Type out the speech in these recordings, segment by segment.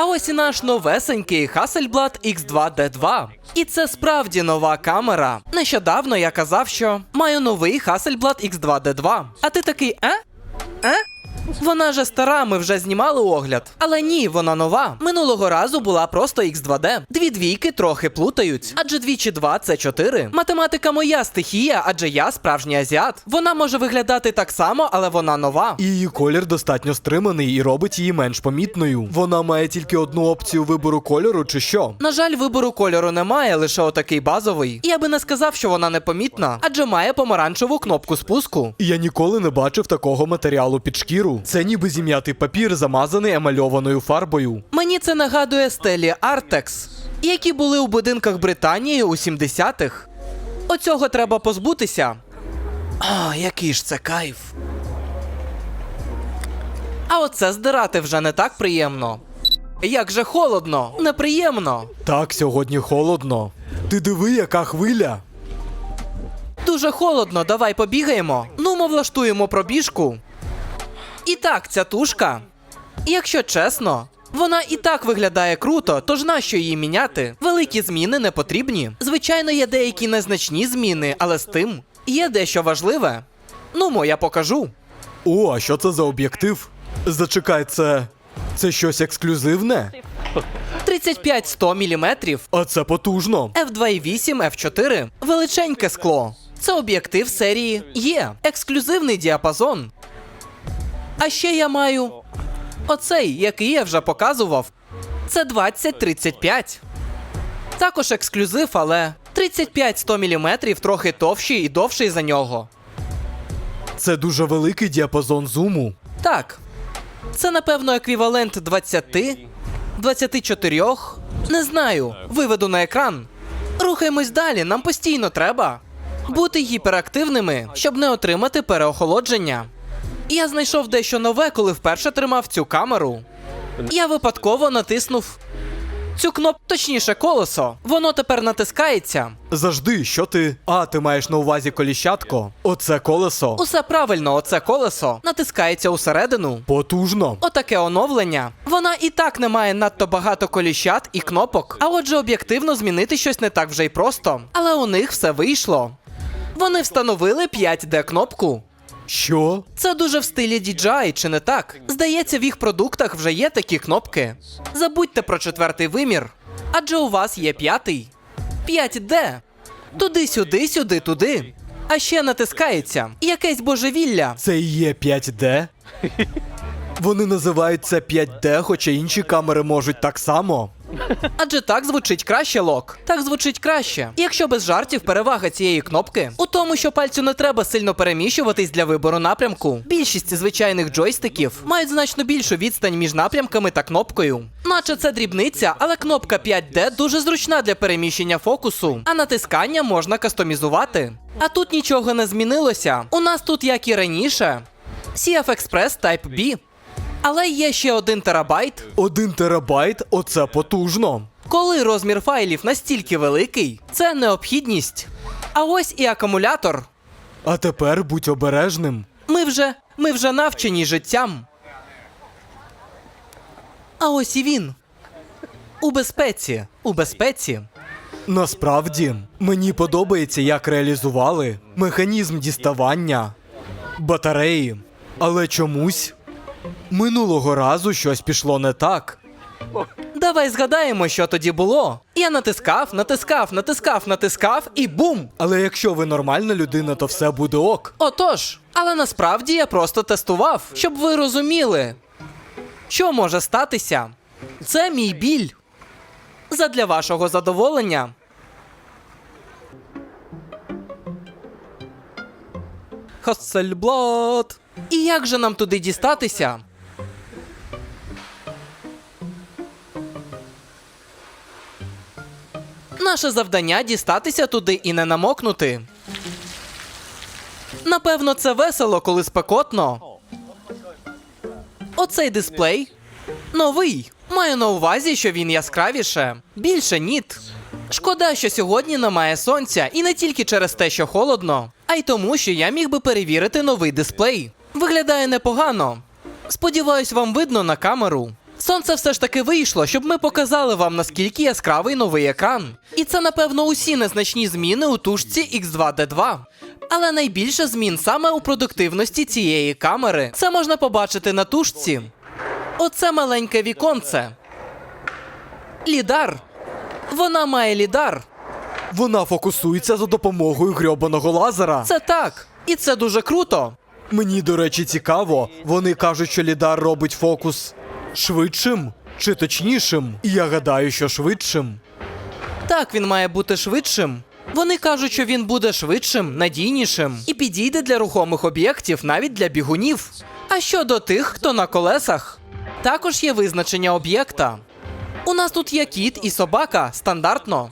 А ось і наш новесенький Hasselblad X2D2. І це справді нова камера. Нещодавно я казав, що маю новий Hasselblad X2D2. А ти такий, е? Е? Вона же стара, ми вже знімали огляд. Але ні, вона нова. Минулого разу була просто X2D. Дві двійки трохи плутають. Адже двічі два це чотири. Математика моя стихія, адже я справжній азіат. Вона може виглядати так само, але вона нова. І її колір достатньо стриманий і робить її менш помітною. Вона має тільки одну опцію вибору кольору, чи що? На жаль, вибору кольору немає, лише отакий базовий. Я би не сказав, що вона непомітна, адже має помаранчеву кнопку спуску. І Я ніколи не бачив такого матеріалу під шкіру. Це ніби зім'ятий папір, замазаний емальованою фарбою. Мені це нагадує стелі Артекс, які були у будинках Британії у 70-х. Оцього треба позбутися. А, який ж це кайф. А оце здирати вже не так приємно. Як же холодно, неприємно. Так, сьогодні холодно. Ти диви, яка хвиля. Дуже холодно, давай побігаємо. Ну, ми влаштуємо пробіжку. І так, ця тушка. Якщо чесно, вона і так виглядає круто, тож нащо її міняти? Великі зміни не потрібні. Звичайно, є деякі незначні зміни, але з тим є дещо важливе. Ну, мо я покажу. О, а що це за об'єктив? Зачекай, це. Це щось ексклюзивне? 35-100 мм, А це потужно. F2.8, F4 величеньке скло. Це об'єктив серії Є, ексклюзивний діапазон. А ще я маю оцей, який я вже показував. Це 20-35. Також ексклюзив, але 35-100 мм трохи товщий і довший за нього. Це дуже великий діапазон зуму. Так. Це, напевно, еквівалент 20, 24. Не знаю. Виведу на екран. Рухаємось далі, нам постійно треба бути гіперактивними, щоб не отримати переохолодження. Я знайшов дещо нове, коли вперше тримав цю камеру. Я випадково натиснув цю кнопку, точніше, колесо. Воно тепер натискається. Завжди, що ти. А, ти маєш на увазі коліщатко. Оце колесо. Усе правильно, оце колесо натискається усередину. Потужно. Отаке оновлення. Вона і так не має надто багато коліщат і кнопок. А отже, об'єктивно змінити щось не так вже й просто. Але у них все вийшло. Вони встановили 5D кнопку. Що? Це дуже в стилі DJI, чи не так? Здається, в їх продуктах вже є такі кнопки. Забудьте про четвертий вимір. Адже у вас є п'ятий. 5D. Туди, сюди, сюди, туди. А ще натискається якесь божевілля. Це і є 5D? Вони називають це 5D, хоча інші камери можуть так само. Адже так звучить краще лок. Так звучить краще. Якщо без жартів, перевага цієї кнопки у тому, що пальцю не треба сильно переміщуватись для вибору напрямку. Більшість звичайних джойстиків мають значно більшу відстань між напрямками та кнопкою. Наче це дрібниця, але кнопка 5D дуже зручна для переміщення фокусу, а натискання можна кастомізувати. А тут нічого не змінилося. У нас тут, як і раніше, CF Express Type B. Але є ще один терабайт, Один терабайт оце потужно. коли розмір файлів настільки великий, це необхідність. А ось і акумулятор. А тепер будь обережним. Ми вже, ми вже навчені життям. А ось і він. У безпеці. У безпеці. Насправді, мені подобається, як реалізували механізм діставання батареї. Але чомусь минулого разу щось пішло не так. Давай згадаємо, що тоді було. Я натискав, натискав, натискав, натискав і бум! Але якщо ви нормальна людина, то все буде ок. Отож, але насправді я просто тестував, щоб ви розуміли, що може статися. Це мій біль. Задля вашого задоволення. Хассельблат. І як же нам туди дістатися? Наше завдання дістатися туди і не намокнути. Напевно, це весело, коли спекотно. Оцей дисплей новий. Маю на увазі, що він яскравіше. Більше ніт. Шкода, що сьогодні немає сонця, і не тільки через те, що холодно, а й тому, що я міг би перевірити новий дисплей. Виглядає непогано. Сподіваюсь, вам видно на камеру. Сонце все ж таки вийшло, щоб ми показали вам наскільки яскравий новий екран. І це, напевно, усі незначні зміни у тушці X2D2. Але найбільше змін саме у продуктивності цієї камери. Це можна побачити на тушці. Оце маленьке віконце. Лідар. Вона має лідар. Вона фокусується за допомогою грьобаного лазера. Це так. І це дуже круто. Мені, до речі, цікаво. Вони кажуть, що лідар робить фокус швидшим чи точнішим. І я гадаю, що швидшим. Так, він має бути швидшим. Вони кажуть, що він буде швидшим, надійнішим і підійде для рухомих об'єктів, навіть для бігунів. А щодо тих, хто на колесах, також є визначення об'єкта. У нас тут є кіт і собака стандартно.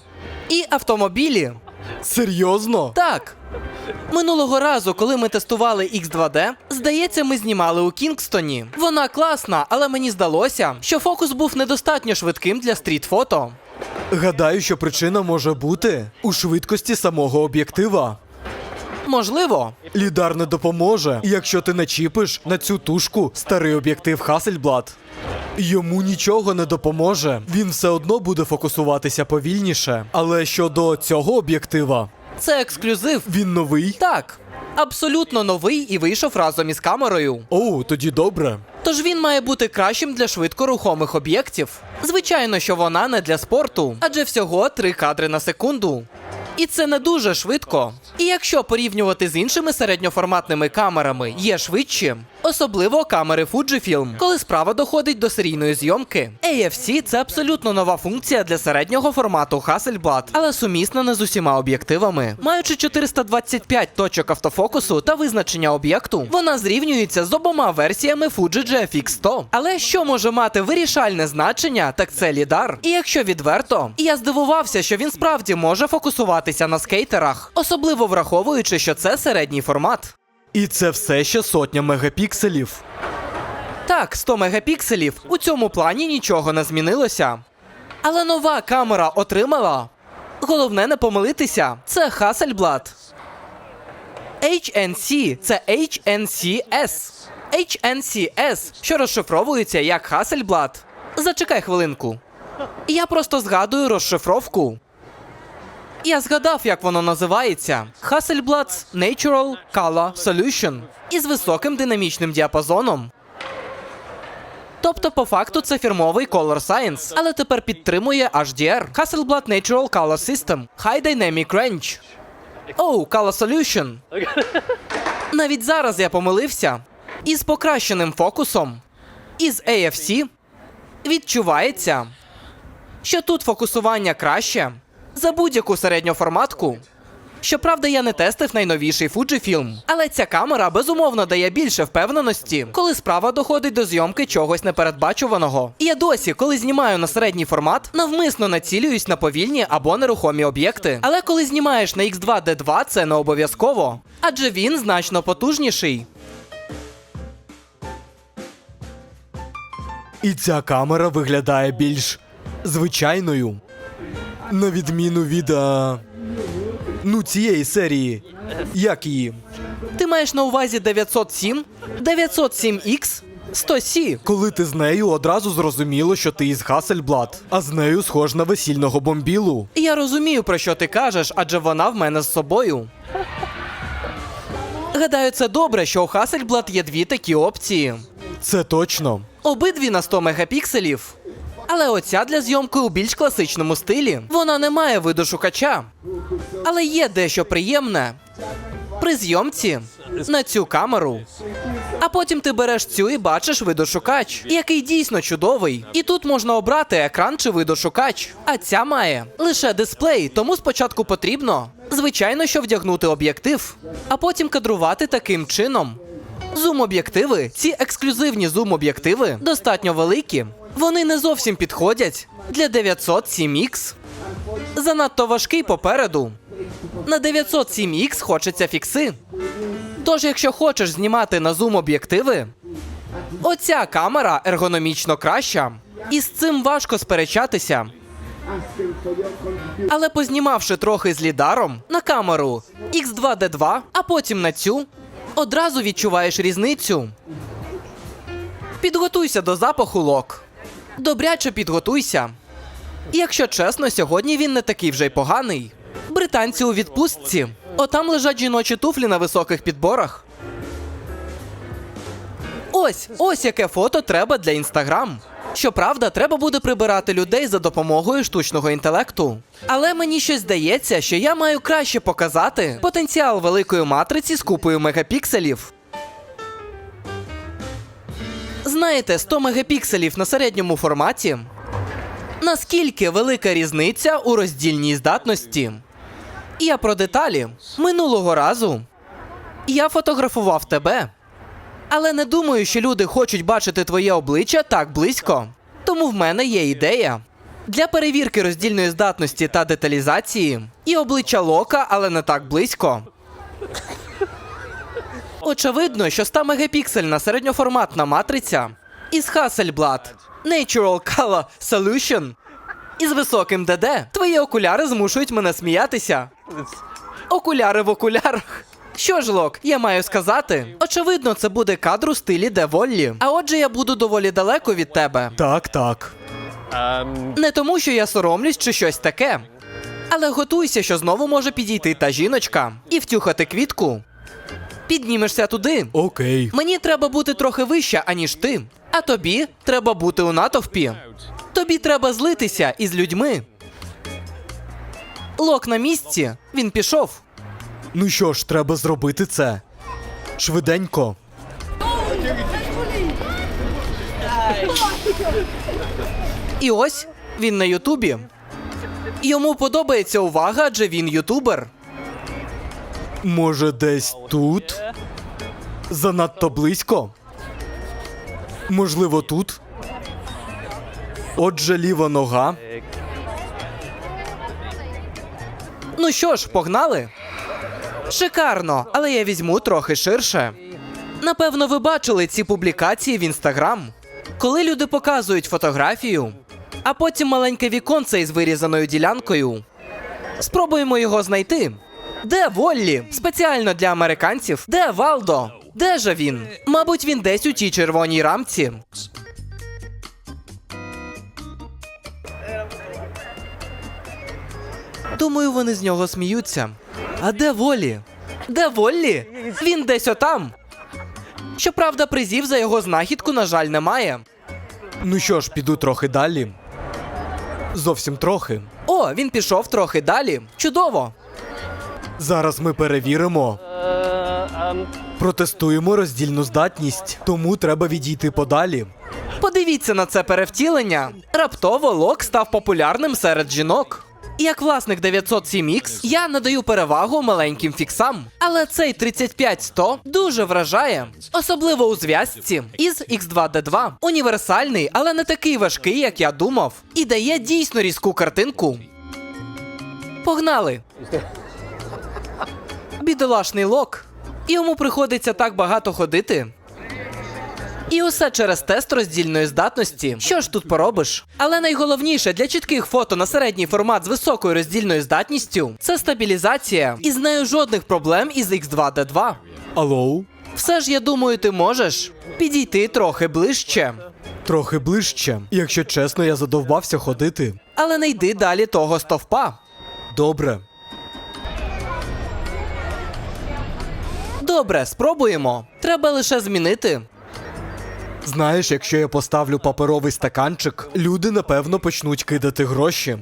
І автомобілі. Серйозно? Так. Минулого разу, коли ми тестували X2D, здається, ми знімали у Кінгстоні. Вона класна, але мені здалося, що фокус був недостатньо швидким для стріт-фото. Гадаю, що причина може бути у швидкості самого об'єктива. Можливо, Лідар не допоможе, якщо ти начіпиш на цю тушку старий об'єктив Hasselblad. Йому нічого не допоможе. Він все одно буде фокусуватися повільніше. Але щодо цього об'єктива, це ексклюзив. він новий. Так, абсолютно новий і вийшов разом із камерою. О, тоді добре. Тож він має бути кращим для швидкорухомих об'єктів. Звичайно, що вона не для спорту, адже всього 3 кадри на секунду. І це не дуже швидко. І якщо порівнювати з іншими середньоформатними камерами, є швидші, особливо камери Fujifilm, коли справа доходить до серійної зйомки. AFC – це абсолютно нова функція для середнього формату Hasselblad, але сумісна не з усіма об'єктивами. Маючи 425 точок автофокусу та визначення об'єкту, вона зрівнюється з обома версіями Fuji GFX 100. Але що може мати вирішальне значення, так це лідар. І якщо відверто, я здивувався, що він справді може фокусуватися на скейтерах, особливо враховуючи, що це середній формат. І це все ще сотня мегапікселів. Так, 100 мегапікселів. У цьому плані нічого не змінилося. Але нова камера отримала. Головне не помилитися. Це Hasselblad. HNC це HNCS. HNCS, що розшифровується як Hasselblad. Зачекай хвилинку. Я просто згадую розшифровку. Я згадав, як воно називається: Hasselblad's Natural Color Solution із високим динамічним діапазоном. Тобто, по факту, це фірмовий Color Science, але тепер підтримує HDR Hasselblad Natural Color System High Dynamic Range. Оу, Color Solution. Навіть зараз я помилився. Із покращеним фокусом, із AFC відчувається, що тут фокусування краще за будь-яку середньоформатку. Щоправда, я не тестив найновіший Fujifilm, але ця камера безумовно дає більше впевненості, коли справа доходить до зйомки чогось непередбачуваного. І я досі, коли знімаю на середній формат, навмисно націлююсь на повільні або нерухомі об'єкти. Але коли знімаєш на X2D2, це не обов'язково, адже він значно потужніший. І ця камера виглядає більш звичайною. На відміну від. А... Ну, цієї серії. Як її? Ти маєш на увазі 907, 907X, 100C. Коли ти з нею одразу зрозуміло, що ти із Hasselblad, а з нею схож на весільного бомбілу. Я розумію, про що ти кажеш, адже вона в мене з собою. Гадаю, це добре, що у Hasselblad є дві такі опції. Це точно. Обидві на 100 мегапікселів. Але оця для зйомки у більш класичному стилі. Вона не має виду шукача. Але є дещо приємне. При зйомці на цю камеру. А потім ти береш цю і бачиш видошукач, який дійсно чудовий. І тут можна обрати екран чи видошукач. А ця має лише дисплей, тому спочатку потрібно, звичайно, що вдягнути об'єктив, а потім кадрувати таким чином. Зум-об'єктиви, ці ексклюзивні зум-об'єктиви достатньо великі. Вони не зовсім підходять для 907X. Занадто важкий попереду. На 907X хочеться фікси. Тож, якщо хочеш знімати на зум-об'єктиви, оця камера ергономічно краща. І з цим важко сперечатися. Але познімавши трохи з лідаром на камеру X2D2, а потім на цю, одразу відчуваєш різницю. Підготуйся до запаху лок. Добряче підготуйся. Якщо чесно, сьогодні він не такий вже й поганий. Британці у відпустці. Отам лежать жіночі туфлі на високих підборах. Ось, ось яке фото треба для інстаграм. Щоправда, треба буде прибирати людей за допомогою штучного інтелекту. Але мені щось здається, що я маю краще показати потенціал великої матриці з купою мегапікселів. Знаєте, 100 мегапікселів на середньому форматі. Наскільки велика різниця у роздільній здатності? Я про деталі. Минулого разу я фотографував тебе. Але не думаю, що люди хочуть бачити твоє обличчя так близько. Тому в мене є ідея. Для перевірки роздільної здатності та деталізації і обличчя лока, але не так близько. Очевидно, що 100 мегапіксельна середньоформатна матриця із Hasselblad Natural Color Solution із високим ДД. Твої окуляри змушують мене сміятися. Окуляри в окулярах. Що ж, Лок, я маю сказати, очевидно, це буде кадр у стилі Де Воллі. А отже, я буду доволі далеко від тебе. Так, так. Не тому, що я соромлюсь чи щось таке. Але готуйся, що знову може підійти та жіночка і втюхати квітку. Піднімешся туди. Окей. Мені треба бути трохи вища, аніж ти. А тобі треба бути у натовпі. Тобі треба злитися із людьми. Лок на місці. Він пішов. Ну що ж, треба зробити це. Швиденько. І ось він на Ютубі. Йому подобається увага, адже він ютубер. Може, десь тут? Занадто близько? Можливо, тут? Отже, ліва нога. Ну що ж, погнали? Шикарно, але я візьму трохи ширше. Напевно, ви бачили ці публікації в інстаграм, коли люди показують фотографію, а потім маленьке віконце із вирізаною ділянкою. Спробуємо його знайти. Де Воллі? Спеціально для американців. Де Валдо? Де же він? Мабуть, він десь у тій червоній рамці. Думаю, вони з нього сміються. А де Волі? Де Воллі? Він десь отам. Щоправда, призів за його знахідку, на жаль, немає. Ну що ж, піду трохи далі. Зовсім трохи. О, він пішов трохи далі. Чудово. Зараз ми перевіримо. Протестуємо роздільну здатність, тому треба відійти подалі. Подивіться на це перевтілення. Раптово лок став популярним серед жінок. Як власник 907X, я надаю перевагу маленьким фіксам. Але цей 35-100 дуже вражає, особливо у зв'язці із X2D2. Універсальний, але не такий важкий, як я думав, і дає дійсно різку картинку. Погнали! Бідолашний лок. Йому приходиться так багато ходити. І усе через тест роздільної здатності. Що ж тут поробиш? Але найголовніше для чітких фото на середній формат з високою роздільною здатністю це стабілізація. І з нею жодних проблем із X2D2. Алло? Все ж я думаю, ти можеш підійти трохи ближче. Трохи ближче. Якщо чесно, я задовбався ходити. Але не йди далі того стовпа. Добре. Добре, спробуємо. Треба лише змінити. Знаєш, якщо я поставлю паперовий стаканчик, люди напевно почнуть кидати гроші.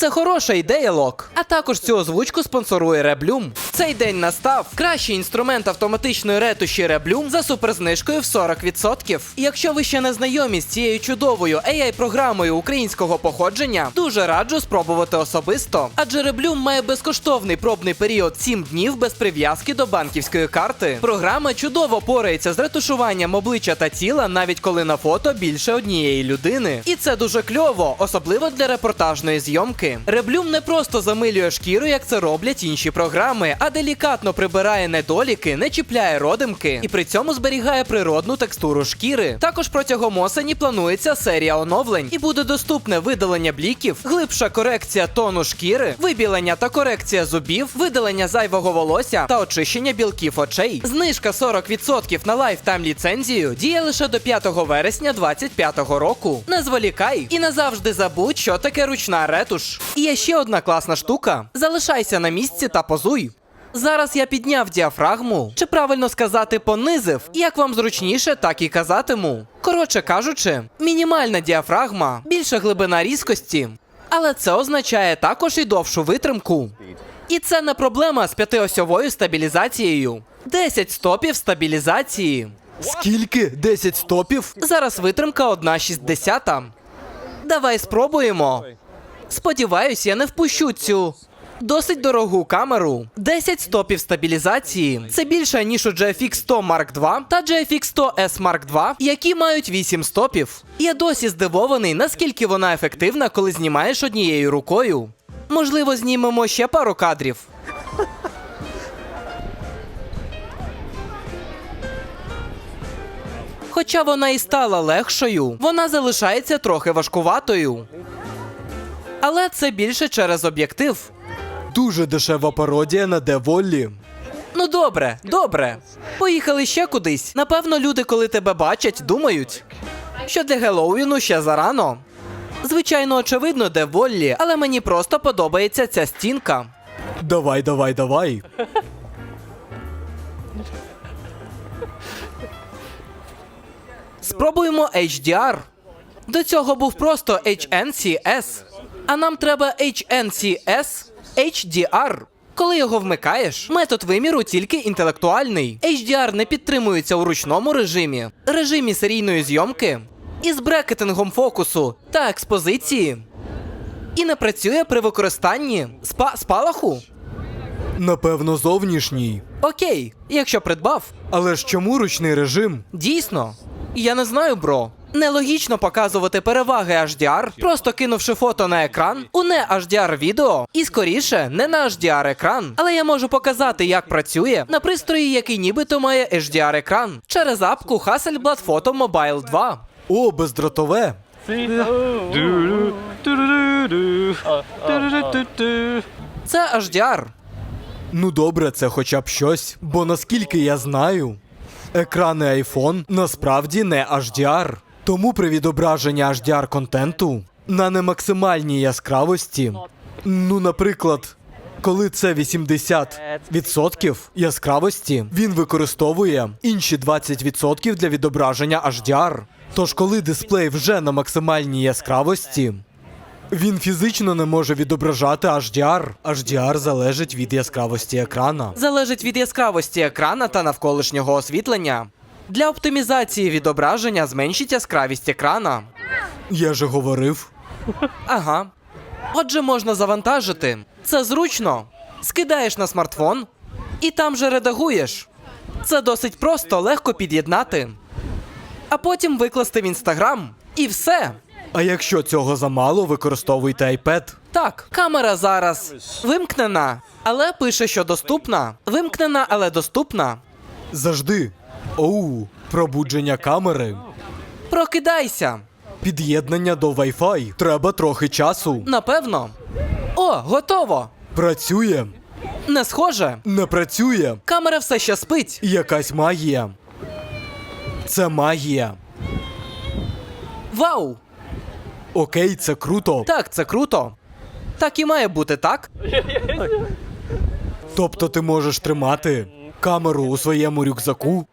Це хороша ідея, Лок. А також цю озвучку спонсорує Реблюм. Цей день настав. Кращий інструмент автоматичної ретуші Реблюм за суперзнижкою в 40%. І Якщо ви ще не знайомі з цією чудовою AI-програмою українського походження, дуже раджу спробувати особисто. Адже Реблюм має безкоштовний пробний період 7 днів без прив'язки до банківської карти. Програма чудово порається з ретушуванням обличчя та тіла, навіть коли на фото більше однієї людини. І це дуже кльово, особливо для репортажної зйомки. Реблюм не просто замилює шкіру, як це роблять інші програми, а делікатно прибирає недоліки, не чіпляє родимки і при цьому зберігає природну текстуру шкіри. Також протягом осені планується серія оновлень і буде доступне видалення бліків, глибша корекція тону шкіри, вибілення та корекція зубів, видалення зайвого волосся та очищення білків очей. Знижка 40% на лайфтайм ліцензію діє лише до 5 вересня 2025 року. Не зволікай і назавжди забудь, що таке ручна ретуш. І є ще одна класна штука: залишайся на місці та позуй. Зараз я підняв діафрагму, чи правильно сказати понизив, як вам зручніше, так і казатиму. Коротше кажучи, мінімальна діафрагма, більша глибина різкості, але це означає також і довшу витримку. І це не проблема з п'ятиосьовою стабілізацією. 10 стопів стабілізації. Скільки? 10 стопів? Зараз витримка 1,60. Давай спробуємо. Сподіваюсь, я не впущу цю досить дорогу камеру. 10 стопів стабілізації. Це більше, ніж у GFX 100 Mark II та GFX 100 S Mark II, які мають 8 стопів. Я досі здивований, наскільки вона ефективна, коли знімаєш однією рукою. Можливо, знімемо ще пару кадрів. Хоча вона і стала легшою, вона залишається трохи важкуватою. Але це більше через об'єктив. Дуже дешева пародія на Деволлі. Ну добре, добре. Поїхали ще кудись. Напевно, люди, коли тебе бачать, думають, що для Геловіну ще зарано. Звичайно, очевидно, де Воллі, але мені просто подобається ця стінка. Давай, давай, давай. Спробуємо HDR. До цього був просто HNCS. А нам треба HNCS HDR. Коли його вмикаєш, метод виміру тільки інтелектуальний. HDR не підтримується у ручному режимі, режимі серійної зйомки із брекетингом фокусу та експозиції. І не працює при використанні спа спалаху. Напевно, зовнішній. Окей, якщо придбав, Але ж чому ручний режим? Дійсно, я не знаю, бро. Нелогічно показувати переваги HDR, просто кинувши фото на екран у не HDR відео, і скоріше не на HDR екран. Але я можу показати, як працює на пристрої, який нібито має HDR екран через апку Hasselblad Photo Mobile 2. О, бездротове. Це HDR. Ну добре, це хоча б щось. Бо наскільки я знаю, екрани iPhone насправді не HDR. Тому при відображенні HDR контенту на немаксимальній яскравості, ну, наприклад, коли це 80% яскравості, він використовує інші 20% для відображення HDR. Тож, коли дисплей вже на максимальній яскравості, він фізично не може відображати HDR. HDR залежить від яскравості екрана. Залежить від яскравості екрана та навколишнього освітлення. Для оптимізації відображення зменшить яскравість екрана. Я же говорив. Ага. Отже, можна завантажити. Це зручно. Скидаєш на смартфон і там же редагуєш. Це досить просто, легко під'єднати. А потім викласти в інстаграм. І все. А якщо цього замало, використовуйте iPad. Так, камера зараз вимкнена, але пише, що доступна. Вимкнена, але доступна. Завжди. Оу, пробудження камери. Прокидайся. Під'єднання до Wi-Fi. Треба трохи часу. Напевно. О, готово. Працює, Не схоже. не працює. Камера все ще спить. Якась магія. Це магія. Вау! Окей, це круто. Так, це круто. Так і має бути, так? Тобто ти можеш тримати камеру у своєму рюкзаку,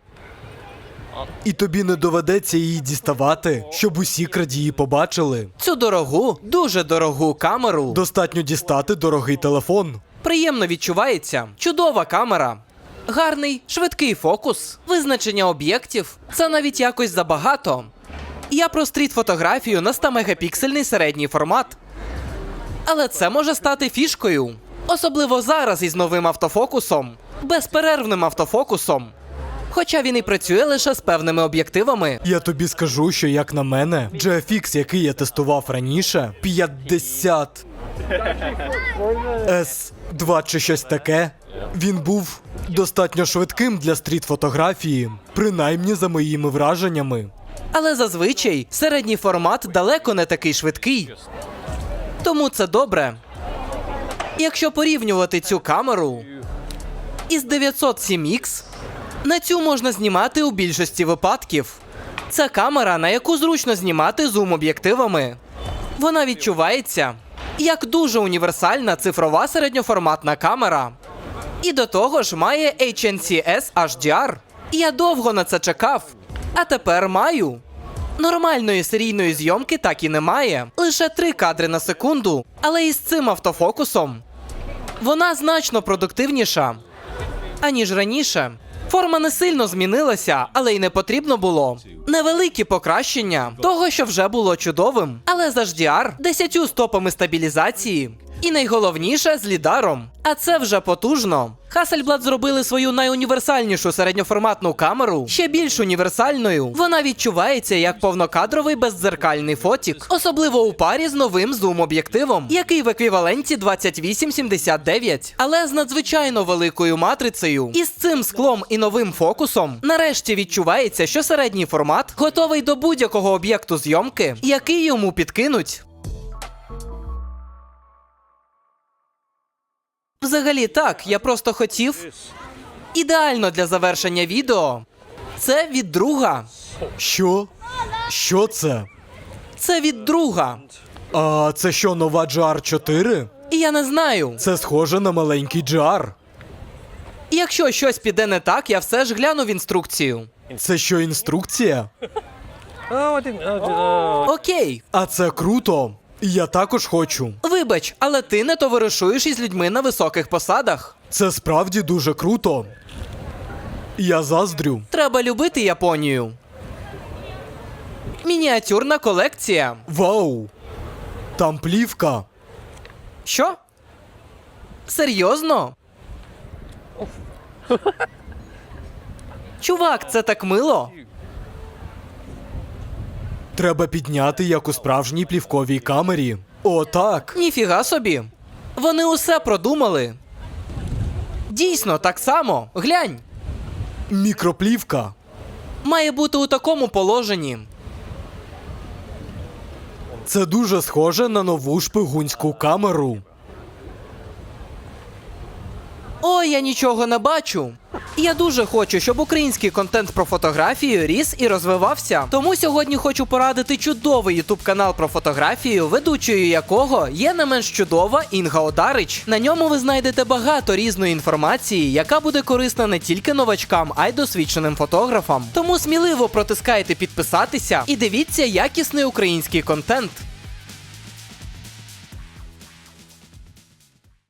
і тобі не доведеться її діставати, щоб усі крадії побачили. Цю дорогу, дуже дорогу камеру. Достатньо дістати дорогий телефон. Приємно відчувається. Чудова камера. Гарний, швидкий фокус, визначення об'єктів. Це навіть якось забагато. Я про стріт-фотографію на 100 мегапіксельний середній формат. Але це може стати фішкою. Особливо зараз із новим автофокусом, безперервним автофокусом. Хоча він і працює лише з певними об'єктивами. Я тобі скажу, що як на мене, GFX, який я тестував раніше, 50 S2 чи щось таке, Він був достатньо швидким для стріт-фотографії, принаймні за моїми враженнями. Але зазвичай середній формат далеко не такий швидкий. Тому це добре. Якщо порівнювати цю камеру із 907X, на цю можна знімати у більшості випадків. Це камера, на яку зручно знімати зум-об'єктивами. Вона відчувається як дуже універсальна цифрова середньоформатна камера. І до того ж має HNCS HDR. Я довго на це чекав, а тепер маю. Нормальної серійної зйомки так і немає. Лише три кадри на секунду. Але із цим автофокусом вона значно продуктивніша, аніж раніше. Форма не сильно змінилася, але й не потрібно було. Невеликі покращення того, що вже було чудовим, але за HDR, 10 стопами стабілізації. І найголовніше з лідаром. А це вже потужно. Hasselblad зробили свою найуніверсальнішу середньоформатну камеру ще більш універсальною. Вона відчувається як повнокадровий бездзеркальний фотік, особливо у парі з новим зум-об'єктивом, який в еквіваленті 2879, але з надзвичайно великою матрицею. І з цим склом і новим фокусом нарешті відчувається, що середній формат готовий до будь-якого об'єкту зйомки, який йому підкинуть. Взагалі так, я просто хотів. Ідеально для завершення відео. Це від друга. Що? Що це? Це від друга. А це що, нова GR4? І я не знаю. Це схоже на маленький GR. Якщо щось піде не так, я все ж гляну в інструкцію. Це що, інструкція? Окей, А це круто. Я також хочу. вибач, але ти не товаришуєш із людьми на високих посадах. Це справді дуже круто. Я заздрю. Треба любити Японію. Мініатюрна колекція. Вау! Там плівка. Що? Серйозно? Чувак, це так мило. Треба підняти, як у справжній плівковій камері. О, так. Ніфіга собі. Вони усе продумали. Дійсно, так само. Глянь. Мікроплівка. Має бути у такому положенні. Це дуже схоже на нову шпигунську камеру. Ой, я нічого не бачу. Я дуже хочу, щоб український контент про фотографію ріс і розвивався. Тому сьогодні хочу порадити чудовий ютуб канал про фотографію, ведучою якого є не менш чудова Інга Одарич. На ньому ви знайдете багато різної інформації, яка буде корисна не тільки новачкам, а й досвідченим фотографам. Тому сміливо протискайте підписатися і дивіться якісний український контент.